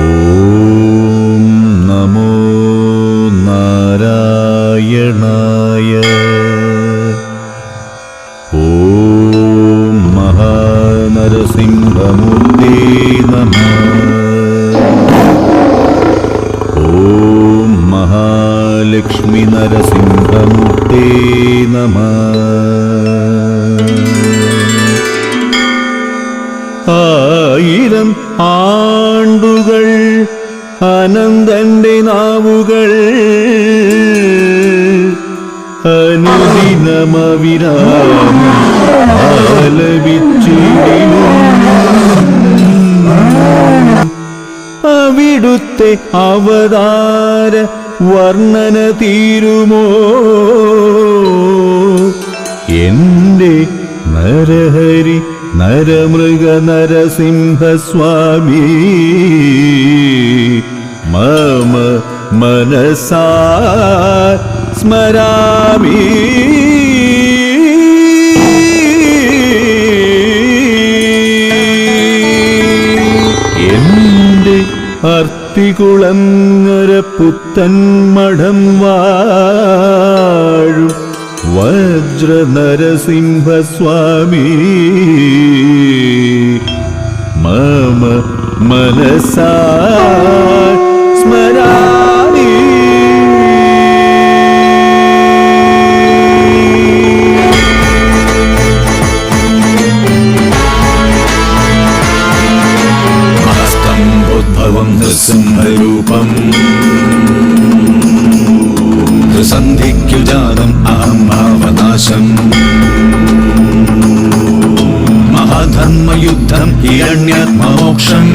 ഓം നമോ നാരായണായ. ഓം മഹാനരസിംഹമൂർത്തി നമ. ഓം മഹാലക്ഷ്മി നരസിംഹമൂർത്തി നമ ആയിരം ആണ്ടുകൾ അനന്തന്റെ നാവുകൾ അനുദിനമവിരാമം അവിടുത്തെ അവതാര വർണന തീരുമോ? എന്റെ നരഹരി നരമൃഗ നരസിംഹസ്വാമി മമ മനസാ സ്മരാമി. എന്റെ അർത്തികുളങ്ങര പുത്തൻ മഠം വാഴും. വജ്ര നരസിംഹസ്വാമി മമ മനസാ സ്മരാമി. ഹസ്തം നൃസിംഹരൂപം സന്ധിക്കു ജാതം അഹം മഹാധർമ്മയുദ്ധം ഹിരണ്യാത്മമോക്ഷം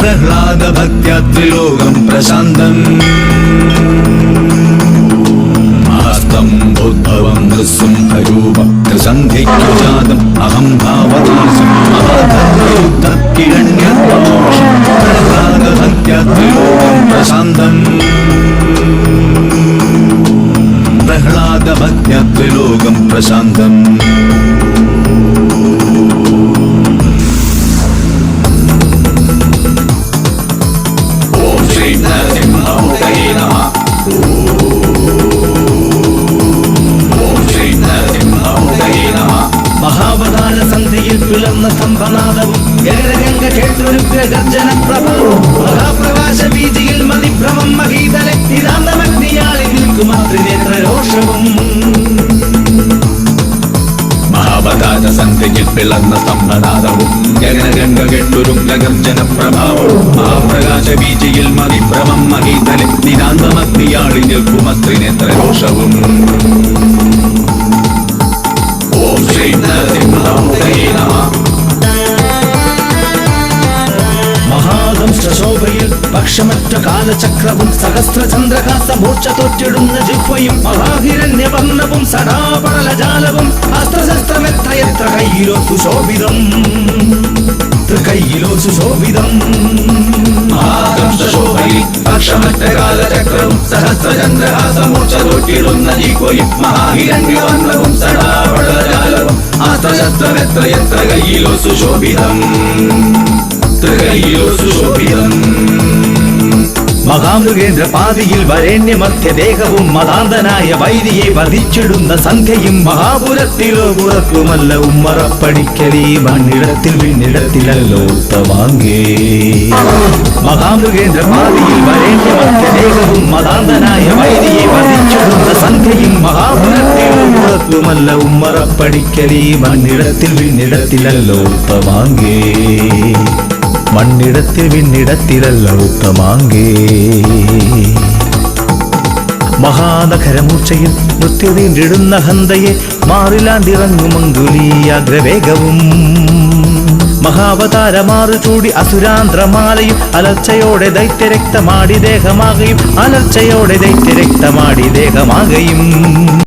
പ്രഹ്ലാദഭക്ത്യാ ത്രിലോകം പ്രശാന്തം. ഹസ്തം ഉദ്ഭവം നൃസിംഹരൂപം സന്ധിക്കു ജാതം അഹം ഭാവനാശം മഹാധർമ്മയുദ്ധം ത്രിലോകം പ്രശാന്തം. നമഃ. മഹാവതാര സന്ധിയിൽ പിളർന്ന സ്തംഭനാദവും ഗഗനഗംഗ കേട്ടൊരുക്ക ഗർജന മഹാപ്രകാശ ബീജിയിൽ മതിഭ്രമം മഹീതലെ നിതാന്തമഗ്നിയാളിൽ നിൽക്കുമാ നേത്ര രോഷവും. പിളർന്ന സ്തംഭനാദവും ജനരംഗ കെട്ടുരും ഗർജന പ്രഭാവവും ആ ബീജിയിൽ శీర్షమత్ర కాలచక్రవం సహస్ర చంద్రకాస మూర్ఛతోత్యుడున్న జిహ్వయం మహాహిరణ్యవర్ణవం సడాపరల జాలవం అస్త్రశస్త్రమెత్ర ఎత్ర కైలో సుశోభితం త్రికైలో సుశోభితం కాలచక్రం సహస్రచంద్రహాసమూర్చోటిరున్న జిహ్వయం మహాహిరణ్యవర్ణవం సడాపరల జాలవం అస్త్రశస్త్రమెత్ర ఎత్ర కైలో సుశోభితం త్రికైలో సుశోభితం മഹാമൃഗേന്ദ്ര പാതിയിൽ വരേണ്യമധ്യദേഹവും മതാന്തനായ വൈദിയെ വധിച്ചിടുന്ന സന്ധ്യയും മഹാപുരത്തിലോ പുറത്തുമല്ല ഉമ്മറപ്പടിക്കലേ മണ്ണിടത്തിൽ പിന്നിടത്തിലല്ലോ വാങ്ങേ മഹാമൃഗേന്ദ്ര പാതിയിൽ വരേണ്യമധ്യദേഹവും മതാന്തനായ വൈദിയെ വധിച്ചിടുന്ന സന്ധ്യയും മഹാപുരത്തിലോ പുറത്തുമല്ല ഉമ്മറപ്പടിക്കലേ മണ്ണിടത്തിൽ പിന്നിടത്തിലല്ലോ വാങ്ങേ മണ്ണിടത്തിൽ വിണ്ണിടത്തിലല്ല ഉത്തമാങ്കേ. മഹാനഖരമൂർച്ചയിൽ നൃത്യതീണ്ടിടുന്ന ഹന്തയെ മാറിലാണ്ടിറങ്ങുമങ്കുലീയാഗ്രവേഗവും മഹാവതാരമാറു ചൂടി അസുരാന്ത്രമാലയും അലർച്ചയോടെ ദൈത്യരക്തമാടി ദേഹമാകയും അലർച്ചയോടെ ദൈത്യരക്തമാടി ദേഹമാകയും